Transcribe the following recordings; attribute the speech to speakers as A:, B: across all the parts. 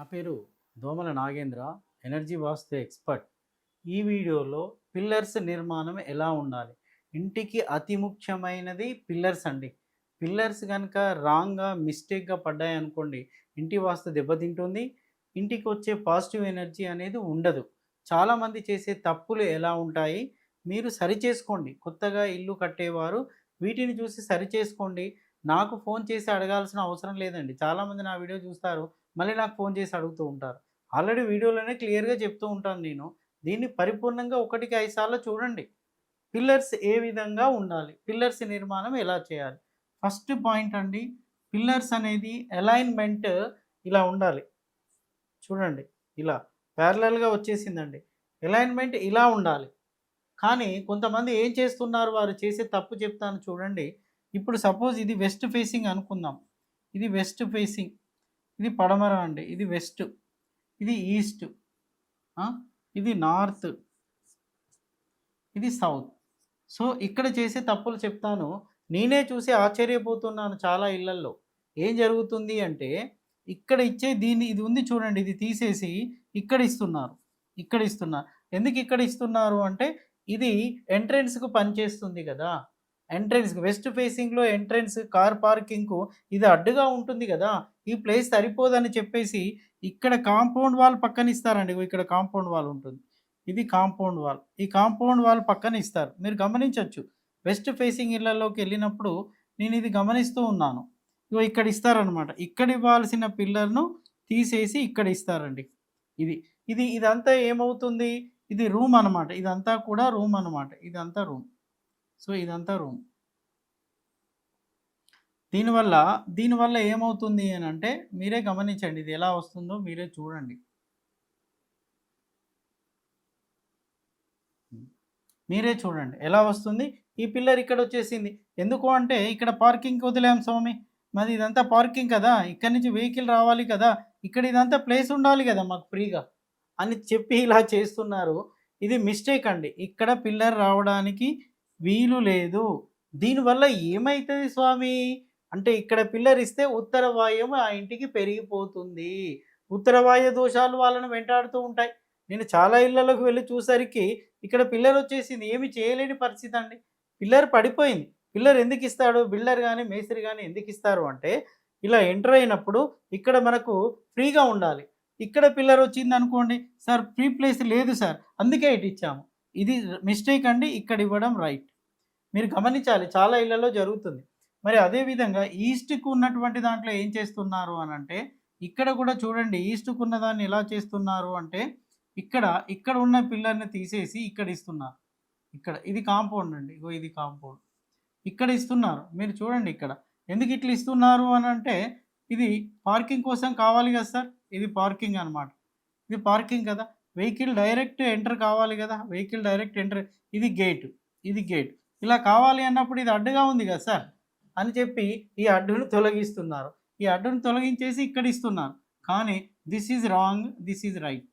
A: నా పేరు దోమల నాగేంద్ర ఎనర్జీ వాస్తు ఎక్స్పర్ట్. ఈ వీడియోలో పిల్లర్స్ నిర్మాణం ఎలా ఉండాలి? ఇంటికి అతి ముఖ్యమైనది పిల్లర్స్ అండి. పిల్లర్స్ కనుక రాంగ్గా మిస్టేక్గా పడ్డాయి అనుకోండి ఇంటి వాస్తు దెబ్బతింటుంది. ఇంటికి వచ్చే పాజిటివ్ ఎనర్జీ అనేది ఉండదు. చాలామంది చేసే తప్పులు ఎలా ఉంటాయి? మీరు సరి చేసుకోండి కొత్తగా ఇల్లు కట్టేవారు వీటిని చూసి సరి చేసుకోండి నాకు ఫోన్ చేసి అడగాల్సిన అవసరం లేదండి. చాలామంది నా వీడియో చూస్తారు మళ్ళీ నాకు ఫోన్ చేసి అడుగుతూ ఉంటారు. ఆల్రెడీ వీడియోలోనే క్లియర్గా చెప్తూ ఉంటాను నేను. దీన్ని పరిపూర్ణంగా ఒకటికి ఐదు సార్లు చూడండి. పిల్లర్స్ ఏ విధంగా ఉండాలి? పిల్లర్స్ నిర్మాణం ఎలా చేయాలి? ఫస్ట్ పాయింట్ అండి పిల్లర్స్ అనేది అలైన్మెంట్ ఇలా ఉండాలి. చూడండి ఇలా ప్యారలల్గా వచ్చేసిందండి. అలైన్మెంట్ ఇలా ఉండాలి. కానీ కొంతమంది ఏం చేస్తున్నారు? వారు చేసే తప్పు చెప్తాను చూడండి. ఇప్పుడు సపోజ్ ఇది వెస్ట్ ఫేసింగ్ అనుకుందాం. ఇది వెస్ట్ ఫేసింగ్. ఇది పడమర అండి. ఇది వెస్ట్. ఇది ఈస్ట్. ఇది నార్త్. ఇది సౌత్. సో ఇక్కడ చేసే తప్పులు చెప్తాను. నేనే చూసి ఆశ్చర్యపోతున్నాను చాలా ఇళ్ళల్లో. ఏం జరుగుతుంది అంటే ఇక్కడ ఇచ్చే దీన్ని ఇది ఉంది చూడండి ఇది తీసేసి ఇక్కడ ఇస్తున్నారు. ఇక్కడ ఇస్తున్నారు. ఎందుకు ఇక్కడ ఇస్తున్నారు అంటే ఇది ఎంట్రెన్స్కు పనిచేస్తుంది కదా. ఎంట్రన్స్ వెస్ట్ ఫేసింగ్లో ఎంట్రన్స్ కార్ పార్కింగ్కు ఇది అడ్డుగా ఉంటుంది కదా. ఈ ప్లేస్ సరిపోదని చెప్పేసి ఇక్కడ కాంపౌండ్ వాల్ పక్కన ఇస్తారండి. ఇక్కడ కాంపౌండ్ వాల్ ఉంటుంది. ఇది కాంపౌండ్ వాల్. ఈ కాంపౌండ్ వాల్ పక్కన ఇస్తారు. మీరు గమనించవచ్చు వెస్ట్ ఫేసింగ్ ఇళ్ళలోకి వెళ్ళినప్పుడు నేను ఇది గమనిస్తూ ఉన్నాను. ఇగో ఇక్కడ ఇస్తారనమాట ఇక్కడ ఇవ్వాల్సిన పిల్లర్ను తీసేసి ఇక్కడ ఇస్తారండి. ఇది. ఇది ఇదంతా ఏమవుతుంది? ఇది రూమ్ అనమాట ఇదంతా కూడా రూమ్ అనమాట ఇదంతా రూమ్. సో ఇదంతా రూమ్ దీనివల్ల దీనివల్ల ఏమవుతుంది అని అంటే మీరే గమనించండి ఇది ఎలా వస్తుందో మీరే చూడండి. మీరే చూడండి ఎలా వస్తుంది? ఈ పిల్లర్ ఇక్కడ వచ్చేసింది. ఎందుకు అంటే ఇక్కడ పార్కింగ్ వదిలేం స్వామి? మరి ఇదంతా పార్కింగ్ కదా ఇక్కడి నుంచి వెహికల్ రావాలి కదా ఇక్కడ ఇదంతా ప్లేస్ ఉండాలి కదా మాకు ఫ్రీగా. అని చెప్పి ఇలా చేస్తున్నారు. ఇది మిస్టేక్ అండి. ఇక్కడ పిల్లర్ రావడానికి వీలు లేదు. దీనివల్ల ఏమవుతుంది స్వామి? అంటే ఇక్కడ పిల్లర్ ఇస్తే ఉత్తర వాయువు ఆ ఇంటికి పెరిగిపోతుంది. ఉత్తర వాయు దోషాలు వాళ్ళని వెంటాడుతూ ఉంటాయి. నేను చాలా ఇళ్ళలోకి వెళ్ళి చూసరికి ఇక్కడ పిల్లర్ వచ్చేసింది ఏమి చేయలేని పరిస్థితి అండి పిల్లర్ పడిపోయింది. పిల్లర్ ఎందుకు ఇస్తాడు బిల్డర్ కానీ మేస్త్రి కానీ ఎందుకు ఇస్తారు అంటే ఇలా ఎంటర్ అయినప్పుడు ఇక్కడ మనకు ఫ్రీగా ఉండాలి. ఇక్కడ పిల్లర్ వచ్చింది అనుకోండి సార్ ఫ్రీ ప్లేస్ లేదు సార్. అందుకే ఇటు ఇచ్చాము. ఇది మిస్టేక్ అండి. ఇక్కడ ఇవ్వడం రైట్. మీరు గమనించాలి చాలా ఇళ్ళలో జరుగుతుంది. మరి అదేవిధంగా ఈస్ట్కు ఉన్నటువంటి దాంట్లో ఏం చేస్తున్నారు అని అంటే ఇక్కడ కూడా చూడండి ఈస్ట్కు ఉన్న దాన్ని ఎలా చేస్తున్నారు అంటే ఇక్కడ ఇక్కడ ఉన్న పిల్లర్ని తీసేసి ఇక్కడ ఇస్తున్నారు. ఇక్కడ ఇది కాంపౌండ్ అండి ఇగో ఇది కాంపౌండ్. ఇక్కడ ఇస్తున్నారు మీరు చూడండి ఇక్కడ. ఎందుకు ఇట్లా ఇస్తున్నారు అని అంటే ఇది పార్కింగ్ కోసం కావాలి కదా సార్ ఇది పార్కింగ్ అనమాట ఇది పార్కింగ్ కదా వెహికల్ డైరెక్ట్ ఎంటర్ కావాలి కదా వెహికల్ డైరెక్ట్ ఎంటర్ ఇది గేట్ ఇది గేట్. ఇలా కావాలి అన్నప్పుడు ఇది అడ్డుగా ఉంది కదా సార్? అని చెప్పి ఈ అడ్డును తొలగిస్తున్నారు. ఈ అడ్డును తొలగించేసి ఇక్కడ ఇస్తున్నారు. కానీ this is wrong this is right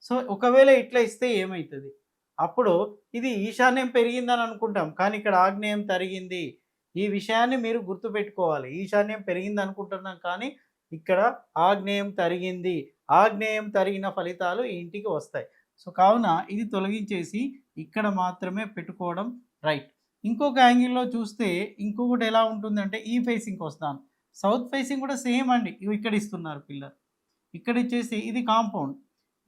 A: so ఒకవేళ ఇట్లా ఇస్తే ఏమవుతుంది అప్పుడు ఇది ఈశాన్యం పెరిగిందని అనుకుంటాం. కానీ ఇక్కడ ఆగ్నేయం తరిగింది. ఈ విషయాన్ని మీరు గుర్తుపెట్టుకోవాలి. ఈశాన్యం పెరిగింది అనుకుంటున్నాం కానీ ఇక్కడ ఆగ్నేయం తరిగింది. ఆగ్నేయం తరిగిన ఫలితాలు ఇంటికి వస్తాయి. సో కావున ఇది తొలగించేసి ఇక్కడ మాత్రమే పెట్టుకోవడం రైట్ ఇంకొక యాంగిల్లో చూస్తే ఇంకొకటి ఎలా ఉంటుందంటే ఈ ఫేసింగ్కి వస్తాను. సౌత్ ఫేసింగ్ కూడా సేమ్ అండి. ఇక్కడ ఇస్తున్నారు పిల్లర్ ఇక్కడ ఇచ్చేసి ఇది కాంపౌండ్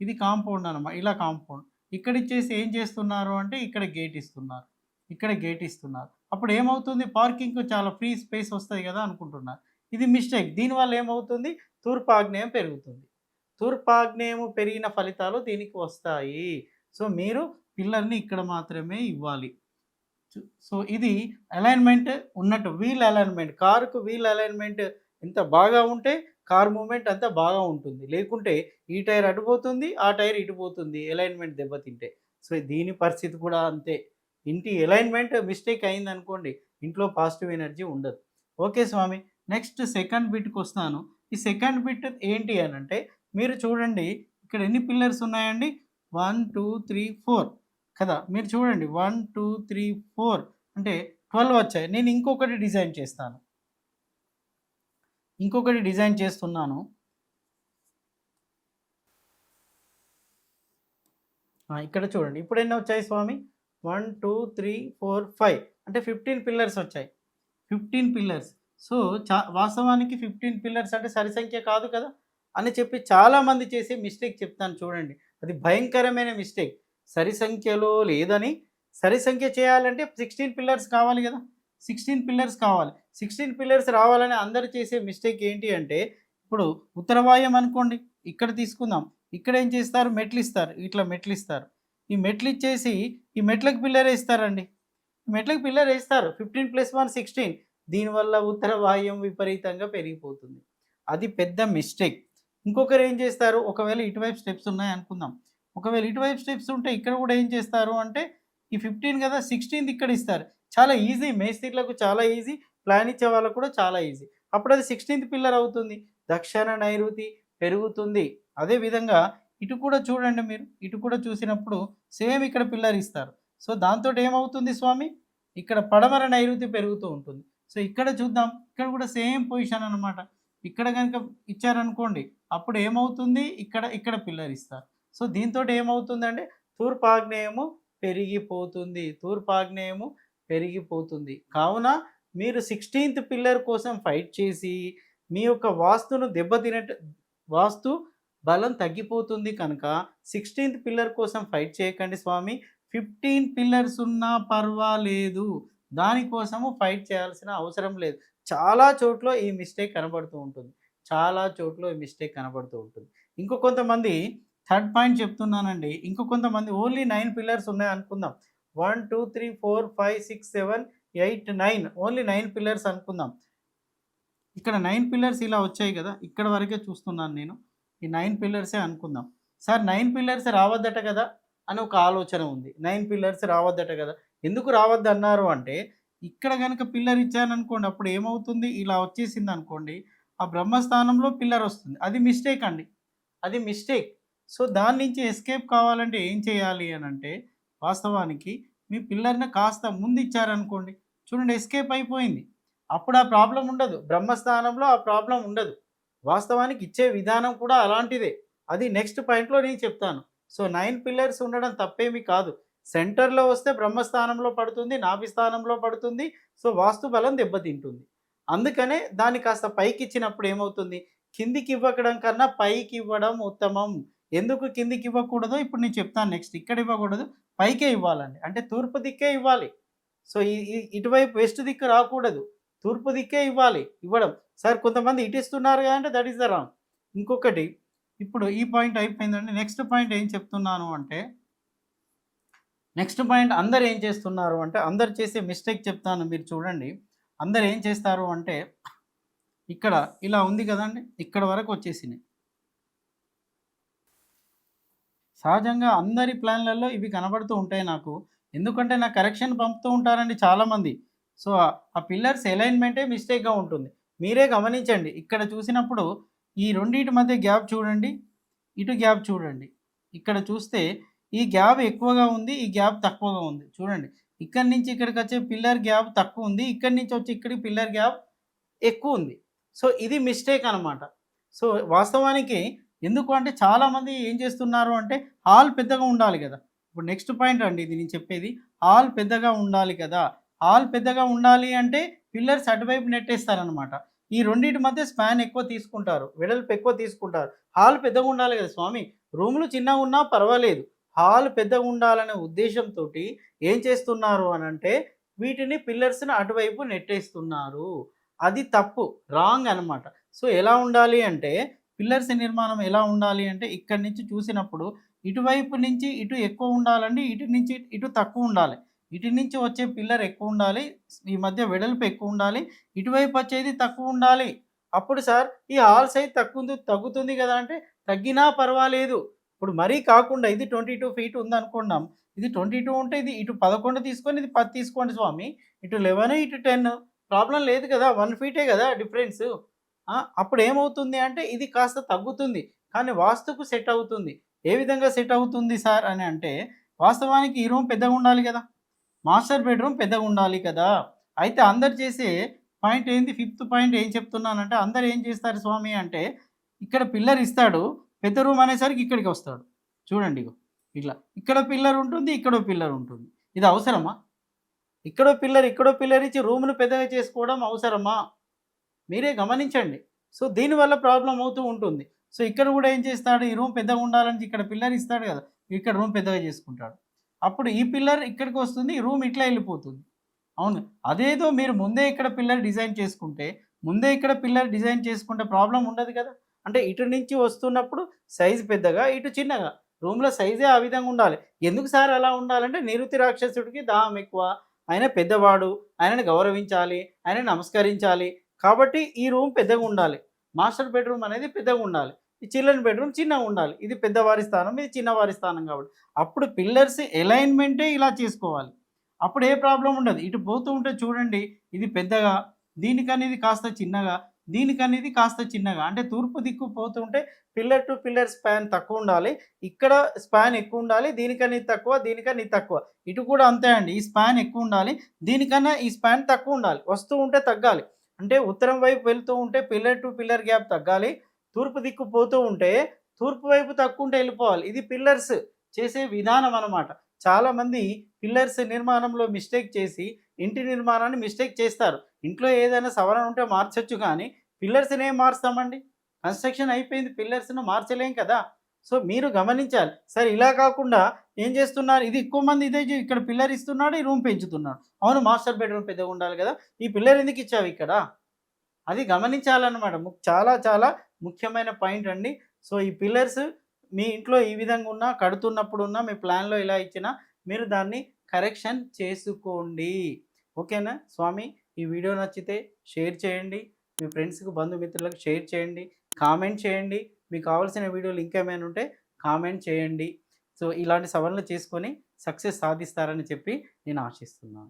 A: ఇది కాంపౌండ్ అనమాట ఇలా కాంపౌండ్ ఇక్కడ ఇచ్చేసి ఏం చేస్తున్నారు అంటే ఇక్కడ గేట్ ఇస్తున్నారు. ఇక్కడ గేట్ ఇస్తున్నారు. అప్పుడు ఏమవుతుంది? పార్కింగ్కు చాలా ఫ్రీ స్పేస్ వస్తుంది కదా అనుకుంటున్నారు. ఇది మిస్టేక్ దీనివల్ల ఏమవుతుంది? తూర్పాగ్నేయం పెరుగుతుంది. తూర్పాగ్నేయము పెరిగిన ఫలితాలు దీనికి వస్తాయి. సో మీరు పిల్లర్ని ఇక్కడ మాత్రమే ఇవ్వాలి. సో ఇది అలైన్మెంట్ ఉన్నట్టు వీల్ అలైన్మెంట్ కారుకు వీల్ అలైన్మెంట్ ఎంత బాగా ఉంటే కార్ మూమెంట్ అంతా బాగా ఉంటుంది. లేకుంటే ఈ టైర్ అటుపోతుంది ఆ టైర్ ఇటుపోతుంది అలైన్మెంట్ దెబ్బతింటే. సో దీని పరిస్థితి కూడా అంతే. ఇంటి అలైన్మెంట్ మిస్టేక్ అయింది అనుకోండి ఇంట్లో పాజిటివ్ ఎనర్జీ ఉండదు. ఓకే స్వామి నెక్స్ట్ సెకండ్ బిట్కి వస్తాను. ఈ సెకండ్ బిట్ ఏంటి అని అంటే మీరు చూడండి ఇక్కడ ఎన్ని పిల్లర్స్ ఉన్నాయండి? వన్ టూ త్రీ ఫోర్ కదా? మీరు చూడండి. వన్ టూ త్రీ ఫోర్ అంటే ట్వెల్వ్ వచ్చాయి. నేను ఇంకొకటి డిజైన్ చేస్తాను. ఇంకొకటి డిజైన్ చేస్తున్నాను. ఇక్కడ చూడండి. ఇప్పుడు ఎన్ని వచ్చాయి స్వామి? One two three four five అంటే ఫిఫ్టీన్ పిల్లర్స్ వచ్చాయి. Fifteen pillars. సో చా వాస్తవానికి ఫిఫ్టీన్ పిల్లర్స్ అంటే సరి సంఖ్య కాదు కదా? అని చెప్పి చాలామంది చేసే మిస్టేక్ చెప్తాను చూడండి. అది భయంకరమైన మిస్టేక్. సరి సంఖ్యలో లేదని సరి సంఖ్య చేయాలంటే సిక్స్టీన్ పిల్లర్స్ కావాలి కదా. సిక్స్టీన్ పిల్లర్స్ కావాలి. సిక్స్టీన్ పిల్లర్స్ రావాలని అందరు చేసే మిస్టేక్ ఏంటి అంటే ఇప్పుడు ఉత్తరవాయం అనుకోండి ఇక్కడ తీసుకుందాం. ఇక్కడ ఏం చేస్తారు? మెట్లు ఇస్తారు. ఇట్లా మెట్లు ఇస్తారు. ఈ మెట్లు ఇచ్చేసి ఈ మెట్లకు పిల్లర్ వేస్తారండి. మెట్లకు పిల్లర్ వేస్తారు. ఫిఫ్టీన్ ప్లస్ వన్ సిక్స్టీన్ దీనివల్ల ఉత్తర వాయుం విపరీతంగా పెరిగిపోతుంది. అది పెద్ద మిస్టేక్ ఇంకొకరు ఏం చేస్తారు? ఒకవేళ ఇటువైపు స్టెప్స్ ఉన్నాయి అనుకుందాం. ఒకవేళ ఇటువైపు స్టెప్స్ ఉంటే ఇక్కడ కూడా ఏం చేస్తారు అంటే ఈ ఫిఫ్టీన్ కదా సిక్స్టీన్త్ ఇక్కడ ఇస్తారు. చాలా ఈజీ మేస్త్రీలకు చాలా ఈజీ ప్లాన్ ఇచ్చే వాళ్ళకు కూడా చాలా ఈజీ అప్పుడు అది సిక్స్టీన్త్ పిల్లర్ అవుతుంది. దక్షిణ నైరుతి పెరుగుతుంది. అదే విధంగా ఇటు కూడా చూడండి మీరు. ఇటు కూడా చూసినప్పుడు సేమ్ ఇక్కడ పిల్లర్ ఇస్తారు. సో దాంతో ఏమవుతుంది స్వామి? ఇక్కడ పడమర నైరుతి పెరుగుతూ ఉంటుంది. సో ఇక్కడ చూద్దాం. ఇక్కడ కూడా సేమ్ పొజిషన్ అనమాట ఇక్కడ కనుక ఇచ్చారనుకోండి అప్పుడు ఏమవుతుంది? ఇక్కడ ఇక్కడ పిల్లర్ ఇస్తారు. సో దీంతో ఏమవుతుందంటే తూర్పాగ్నేయము పెరిగిపోతుంది తూర్పాగ్నేయము పెరిగిపోతుంది. కావున మీరు సిక్స్టీన్త్ పిల్లర్ కోసం ఫైట్ చేసి మీ యొక్క వాస్తును దెబ్బతినట్టు వాస్తు బలం తగ్గిపోతుంది కనుక సిక్స్టీన్త్ పిల్లర్ కోసం ఫైట్ చేయకండి స్వామి. ఫిఫ్టీన్ పిల్లర్స్ ఉన్నా పర్వాలేదు. దానికోసము ఫైట్ చేయాల్సిన అవసరం లేదు. చాలా చోట్ల ఈ మిస్టేక్ కనబడుతూ ఉంటుంది. చాలా చోట్ల ఈ మిస్టేక్ కనబడుతూ ఉంటుంది. ఇంకో కొంతమంది థర్డ్ పాయింట్ చెప్తున్నానండి. ఇంకో కొంతమంది ఓన్లీ నైన్ పిల్లర్స్ ఉన్నాయి అనుకుందాం. One two three four five six seven eight nine. Only nine pillars అనుకుందాం. ఇక్కడ నైన్ పిల్లర్స్ ఇలా వచ్చాయి కదా ఇక్కడ వరకే చూస్తున్నాను నేను. ఈ నైన్ పిల్లర్సే అనుకుందాం. సార్ నైన్ పిల్లర్స్ రావద్దట కదా అని ఒక ఆలోచన ఉంది. నైన్ పిల్లర్స్ రావద్దట కదా. ఎందుకు రావద్దు అన్నారు అంటే ఇక్కడ కనుక పిల్లర్ ఇచ్చాననుకోండి అప్పుడు ఏమవుతుంది? ఇలా వచ్చేసింది అనుకోండి ఆ బ్రహ్మస్థానంలో పిల్లర్ వస్తుంది. అది మిస్టేక్ అండి. అది మిస్టేక్. సో దాని నుంచి ఎస్కేప్ కావాలంటే ఏం చేయాలి అని అంటే వాస్తవానికి మీ పిల్లర్ని కాస్త ముందు ఇచ్చారనుకోండి చూడండి ఎస్కేప్ అయిపోయింది. అప్పుడు ఆ ప్రాబ్లం ఉండదు. బ్రహ్మస్థానంలో ఆ ప్రాబ్లం ఉండదు. వాస్తవానికి ఇచ్చే విధానం కూడా అలాంటిదే. అది నెక్స్ట్ పాయింట్లో నేను చెప్తాను. సో నైన్ పిల్లర్స్ ఉండడం తప్పేమీ కాదు. సెంటర్లో వస్తే బ్రహ్మస్థానంలో పడుతుంది నాభిస్థానంలో పడుతుంది. సో వాస్తు బలం దెబ్బతింటుంది. అందుకనే దాన్ని కాస్త పైకి ఇచ్చినప్పుడు ఏమవుతుంది? కిందికి ఇవ్వడం కన్నా పైకి ఇవ్వడం ఉత్తమం. ఎందుకు కిందికి ఇవ్వకూడదో ఇప్పుడు నేను చెప్తాను నెక్స్ట్ ఇక్కడ ఇవ్వకూడదు పైకే ఇవ్వాలండి. అంటే తూర్పు దిక్కే ఇవ్వాలి. సో ఇటువైపు వెస్ట్ దిక్కు రాకూడదు. తూర్పు దిక్కే ఇవ్వాలి ఇవ్వడం. సార్ కొంతమంది ఇటు ఇస్తున్నారు కదంటే దట్ ఈస్ ద రాంగ్ ఇంకొకటి ఇప్పుడు ఈ పాయింట్ అయిపోయిందండి. నెక్స్ట్ పాయింట్ ఏం చెప్తున్నాను అంటే నెక్స్ట్ పాయింట్ అందరు ఏం చేస్తున్నారు అంటే అందరు చేసే మిస్టేక్ చెప్తాను మీరు చూడండి. అందరు ఏం చేస్తారు అంటే ఇక్కడ ఇలా ఉంది కదండి. ఇక్కడ వరకు వచ్చేసినాయి. సహజంగా అందరి ప్లాన్లలో ఇవి కనబడుతూ ఉంటాయి నాకు. ఎందుకంటే నా కరెక్షన్ పంపుతూ ఉంటారండి చాలామంది. సో ఆ- పిల్లర్స్ అలైన్మెంటే మిస్టేక్గా ఉంటుంది. మీరే గమనించండి. ఇక్కడ చూసినప్పుడు ఈ రెండింటి మధ్య గ్యాప్ చూడండి. ఇటు గ్యాప్ చూడండి. ఇక్కడ చూస్తే ఈ గ్యాప్ ఎక్కువగా ఉంది ఈ గ్యాప్ తక్కువగా ఉంది. చూడండి. ఇక్కడి నుంచి ఇక్కడికి వచ్చే పిల్లర్ గ్యాప్ తక్కువ ఉంది. ఇక్కడి నుంచి వచ్చి ఇక్కడికి పిల్లర్ గ్యాప్ ఎక్కువ ఉంది. సో ఇది మిస్టేక్ అనమాట సో వాస్తవానికి ఎందుకు అంటే చాలామంది ఏం చేస్తున్నారు అంటే హాల్ పెద్దగా ఉండాలి కదా. ఇప్పుడు నెక్స్ట్ పాయింట్ అండి ఇది నేను చెప్పేది. హాల్ పెద్దగా ఉండాలి కదా. హాల్ పెద్దగా ఉండాలి అంటే పిల్లర్స్ అటువైపు నెట్టేస్తారనమాట ఈ రెండింటి మధ్య స్పాన్ ఎక్కువ తీసుకుంటారు. వెడల్పు ఎక్కువ తీసుకుంటారు. హాల్ పెద్దగా ఉండాలి కదా స్వామి. రూములు చిన్నగా ఉన్నా పర్వాలేదు. హాల్ పెద్దగా ఉండాలనే ఉద్దేశంతో ఏం చేస్తున్నారు అని అంటే వీటిని పిల్లర్స్ని అటువైపు నెట్టేస్తున్నారు. అది తప్పు. రాంగ్ అన్నమాట. సో ఎలా ఉండాలి అంటే పిల్లర్స్ నిర్మాణం ఎలా ఉండాలి అంటే ఇక్కడి నుంచి చూసినప్పుడు ఇటువైపు నుంచి ఇటు ఎక్కువ ఉండాలండి ఇటు నుంచి ఇటు తక్కువ ఉండాలి. ఇటు నుంచి వచ్చే పిల్లర్ ఎక్కువ ఉండాలి ఈ మధ్య వెడల్పు ఎక్కువ ఉండాలి ఇటువైపు వచ్చేది తక్కువ ఉండాలి. అప్పుడు సార్ ఈ హాల్ సైజ్ తక్కువ తగ్గుతుంది కదా అంటే తగ్గినా పర్వాలేదు. ఇప్పుడు మరీ కాకుండా ఇది ట్వంటీ టూ ఫీట్ ఉందనుకున్నాం ఇది ట్వంటీ టూ ఉంటే ఇది ఇటు పదకొండు తీసుకొని ఇది పది తీసుకోండి స్వామి ఇటు లెవెన్ ఇటు టెన్ ప్రాబ్లం లేదు కదా వన్ ఫీటే కదా డిఫరెన్స్. అప్పుడు ఏమవుతుంది అంటే ఇది కాస్త తగ్గుతుంది కానీ వాస్తుకు సెట్ అవుతుంది. ఏ విధంగా సెట్ అవుతుంది సార్ అని అంటే వాస్తవానికి ఈ రూమ్ పెద్దగా ఉండాలి కదా. మాస్టర్ బెడ్రూమ్ పెద్దగా ఉండాలి కదా. అయితే అందరు చేసే పాయింట్ ఏంది? ఫిఫ్త్ పాయింట్ ఏం చెప్తున్నానంటే అందరు ఏం చేస్తారు స్వామి అంటే ఇక్కడ పిల్లర్ ఇస్తాడు పెద్ద రూమ్ అనేసరికి ఇక్కడికి వస్తాడు. చూడండి ఇగో ఇట్లా. ఇక్కడ పిల్లర్ ఉంటుంది ఇక్కడో పిల్లర్ ఉంటుంది. ఇది అవసరమా? ఇక్కడో పిల్లర్ ఇక్కడో పిల్లర్ ఇచ్చి రూమ్ను పెద్దగా చేసుకోవడం అవసరమా? మీరే గమనించండి. సో దీనివల్ల ప్రాబ్లం అవుతూ ఉంటుంది. సో ఇక్కడ కూడా ఏం చేస్తాడు ఈ రూమ్ పెద్దగా ఉండాలని ఇక్కడ పిల్లర్ ఇస్తాడు కదా ఇక్కడ రూమ్ పెద్దగా చేసుకుంటాడు. అప్పుడు ఈ పిల్లర్ ఇక్కడికి వస్తుంది ఈ రూమ్ ఇట్లా వెళ్ళిపోతుంది. అవును అదేదో మీరు ముందే ఇక్కడ పిల్లర్ డిజైన్ చేసుకుంటే ముందే ఇక్కడ పిల్లర్ డిజైన్ చేసుకుంటే ప్రాబ్లం ఉండదు కదా. అంటే ఇటు నుంచి వస్తున్నప్పుడు సైజు పెద్దగా ఇటు చిన్నగా. రూమ్లో సైజే ఆ విధంగా ఉండాలి. ఎందుకు సార్ అలా ఉండాలంటే నిరుతి రాక్షసుడికి దాహం ఎక్కువ. ఆయన పెద్దవాడు ఆయనని గౌరవించాలి ఆయన నమస్కరించాలి కాబట్టి ఈ రూమ్ పెద్దగా ఉండాలి. మాస్టర్ బెడ్రూమ్ అనేది పెద్దగా ఉండాలి. ఈ చిల్డ్రన్ బెడ్రూమ్ చిన్నగా ఉండాలి. ఇది పెద్దవారి స్థానం ఇది చిన్నవారి స్థానం కాబట్టి. అప్పుడు పిల్లర్స్ అలైన్మెంటే ఇలా చేసుకోవాలి. అప్పుడు ఏ ప్రాబ్లం ఉండదు. ఇటు పోతూ ఉంటే చూడండి ఇది పెద్దగా దీనికనేది కాస్త చిన్నగా దీనికనేది కాస్త చిన్నగా. అంటే తూర్పు దిక్కు పోతుంటే పిల్లర్ టు పిల్లర్ స్పాన్ తక్కువ ఉండాలి. ఇక్కడ స్పాన్ ఎక్కువ ఉండాలి. దీనికని తక్కువ దీనికని తక్కువ. ఇటు కూడా అంతే అండి. ఈ స్పాన్ ఎక్కువ ఉండాలి. దీనికన్నా ఈ స్పాన్ తక్కువ ఉండాలి. వస్తూ ఉంటే తగ్గాలి. అంటే ఉత్తరం వైపు వెళ్తూ ఉంటే పిల్లర్ టు పిల్లర్ గ్యాప్ తగ్గాలి. తూర్పు దిక్కు పోతూ ఉంటే తూర్పు వైపు తక్కువంటే వెళ్ళిపోవాలి. ఇది పిల్లర్స్ చేసే విధానం అన్నమాట. చాలామంది పిల్లర్స్ నిర్మాణంలో మిస్టేక్ చేసి ఇంటి నిర్మాణాన్ని మిస్టేక్ చేస్తారు. ఇంట్లో ఏదైనా సవరణ ఉంటే మార్చొచ్చు కానీ పిల్లర్స్ని ఏం మారుస్తామండి. కన్స్ట్రక్షన్ అయిపోయింది పిల్లర్స్ను మార్చలేం కదా. సో మీరు గమనించాలి. సరే ఇలా కాకుండా ఏం చేస్తున్నారు? ఇది ఎక్కువ మంది ఇదే ఇక్కడ పిల్లర్ ఇస్తున్నాడు ఈ రూమ్ పెంచుతున్నాడు. అవును మాస్టర్ బెడ్రూమ్ పెద్దగా ఉండాలి కదా ఈ పిల్లర్ ఎందుకు ఇచ్చావు ఇక్కడ? అది గమనించాలన్నమాట. చాలా చాలా ముఖ్యమైన పాయింట్ అండి. సో ఈ పిల్లర్స్ మీ ఇంట్లో ఈ విధంగా ఉన్నా కడుతున్నప్పుడు ఉన్నా మీ ప్లాన్లో ఇలా ఇచ్చినా మీరు దాన్ని కరెక్షన్ చేసుకోండి. ఓకేనా? స్వామి ఈ వీడియో నచ్చితే షేర్ చేయండి. మీ ఫ్రెండ్స్కి బంధుమిత్రులకు షేర్ చేయండి. కామెంట్ చేయండి. మీకు కావాల్సిన వీడియోలు ఇంకేమైనా ఉంటే కామెంట్ చేయండి. సో ఇలాంటి సవరణలు చేసుకొని సక్సెస్ సాధిస్తారని చెప్పి నేను ఆశిస్తున్నాను.